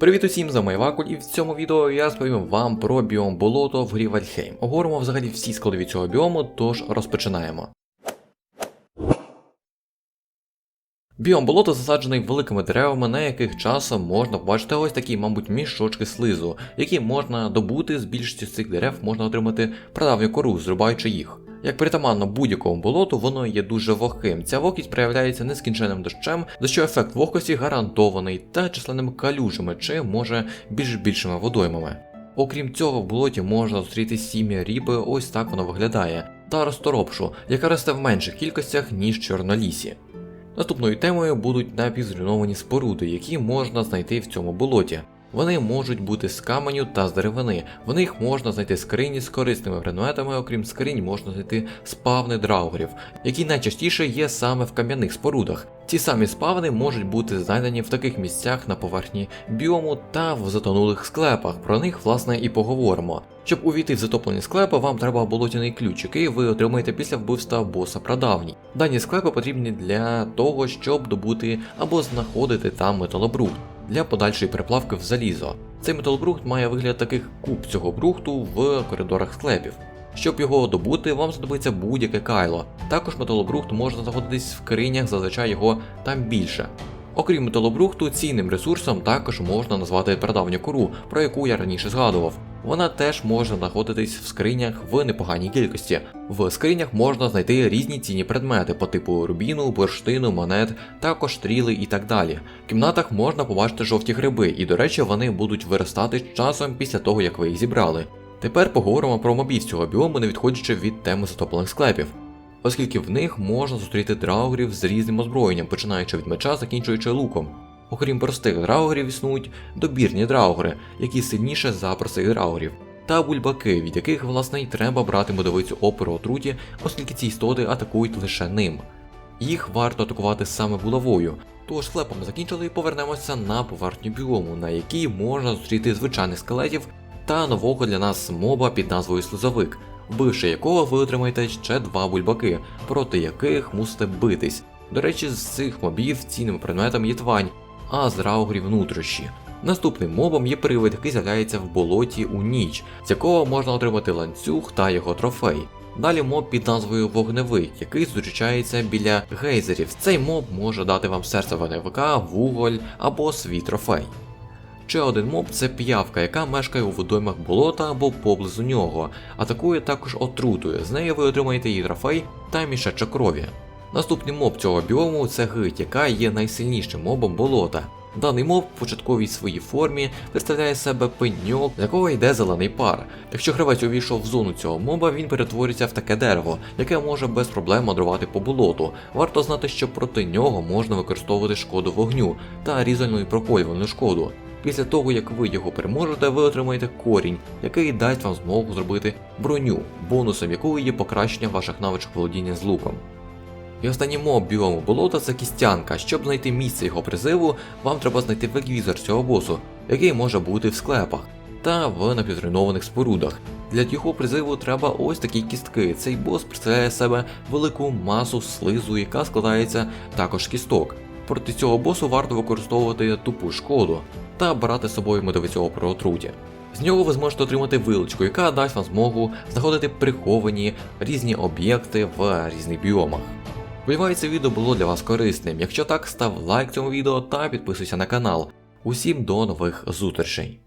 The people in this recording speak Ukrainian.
Привіт усім за Майвакуль, і в цьому відео я розповім вам про біом болото в грі Вальхейм. Обговоримо взагалі всі складові цього біому, тож розпочинаємо. Біом болото засаджений великими деревами, на яких часом можна побачити ось такі, мабуть, мішочки слизу, які можна добути з більшості цих дерев можна отримати прадавню кору, зрубаючи їх. Як притаманно будь-якому болоту, воно є дуже вогким. Ця вогкість проявляється нескінченним дощем, за що ефект вогкості гарантований та численними калюжами чи може більш більшими водоймами. Окрім цього, в болоті можна зустріти сім'я ріби, ось так воно виглядає, та розторопшу, яка росте в менших кількостях, ніж чорнолісі. Наступною темою будуть напівзруйновані споруди, які можна знайти в цьому болоті. Вони можуть бути з каменю та з деревини. В них можна знайти скрині з корисними предметами, окрім скринь можна знайти спавни драугрів, які найчастіше є саме в кам'яних спорудах. Ці самі спавни можуть бути знайдені в таких місцях на поверхні біому та в затонулих склепах. Про них власне і поговоримо. Щоб увійти в затоплені склепи, вам треба болотяний ключ, який ви отримаєте після вбивства боса прадавній. Дані склепи потрібні для того, щоб добути або знаходити там металобрухт для подальшої переплавки в залізо. Цей металобрухт має вигляд таких куб цього брухту в коридорах склепів. Щоб його добути, вам знадобиться будь-яке кайло. Також металобрухт можна знаходитись в кринях, зазвичай його там більше. Окрім металобрухту, цінним ресурсом також можна назвати прадавню кору, про яку я раніше згадував. Вона теж може знаходитись в скринях в непоганій кількості. В скринях можна знайти різні цінні предмети по типу рубіну, бурштину, монет, також стріли і так далі. В кімнатах можна побачити жовті гриби, і, до речі, вони будуть виростати з часом після того, як ви їх зібрали. Тепер поговоримо про мобів цього біому, не відходячи від теми затоплених склепів. Оскільки в них можна зустріти драугрів з різним озброєнням, починаючи від меча, закінчуючи луком. Окрім простих драугрів, існують добірні драугри, які сильніше за простих драугрів, та бульбаки, від яких власне й треба брати медовицю опору отруті, оскільки ці істоти атакують лише ним. Їх варто атакувати саме булавою. Тож склепом закінчили і повернемося на поверхню біому, на якій можна зустріти звичайних скелетів та нового для нас моба під назвою Слизовик, вбивши якого ви отримаєте ще два бульбаки, проти яких мусите битись. До речі, з цих мобів цінним предметом є твань, а з раугрів нутрощі. Наступним мобом є привид, який з'являється в болоті у ніч, з якого можна отримати ланцюг та його трофей. Далі моб під назвою Вогневик, який зустрічається біля гейзерів. Цей моб може дати вам серце вогневика, вуголь або свій трофей. Ще один моб це п'явка, яка мешкає у водоймах болота або поблизу нього, атакує також отрутою. З нею ви отримаєте її трофей та мішечок крові. Наступний моб цього біому це гить, яка є найсильнішим мобом болота. Даний моб в початковій своїй формі представляє себе пеньок, з якого йде зелений пар. Якщо гравець увійшов в зону цього моба, він перетвориться в таке дерево, яке може без проблем мандрувати по болоту. Варто знати, що проти нього можна використовувати шкоду вогню та різальну і проколювальну шкоду. Після того, як ви його переможете, ви отримаєте корінь, який дасть вам змогу зробити броню, бонусом якої є покращення ваших навичок володіння з луком. І останній моб біому болота це кістянка. Щоб знайти місце його призиву, вам треба знайти веквізор цього босу, який може бути в склепах та в напівзруйнованих спорудах. Для його призиву треба ось такі кістки. Цей бос представляє себе велику масу слизу, яка складається також з кісток. Проти цього босу варто використовувати тупу шкоду та брати з собою медовицю опору отруті. З нього ви зможете отримати вилочку, яка дасть вам змогу знаходити приховані різні об'єкти в різних біомах. Сподіваюся, відео було для вас корисним. Якщо так, став лайк цьому відео та підписуйся на канал. Усім до нових зустрічей!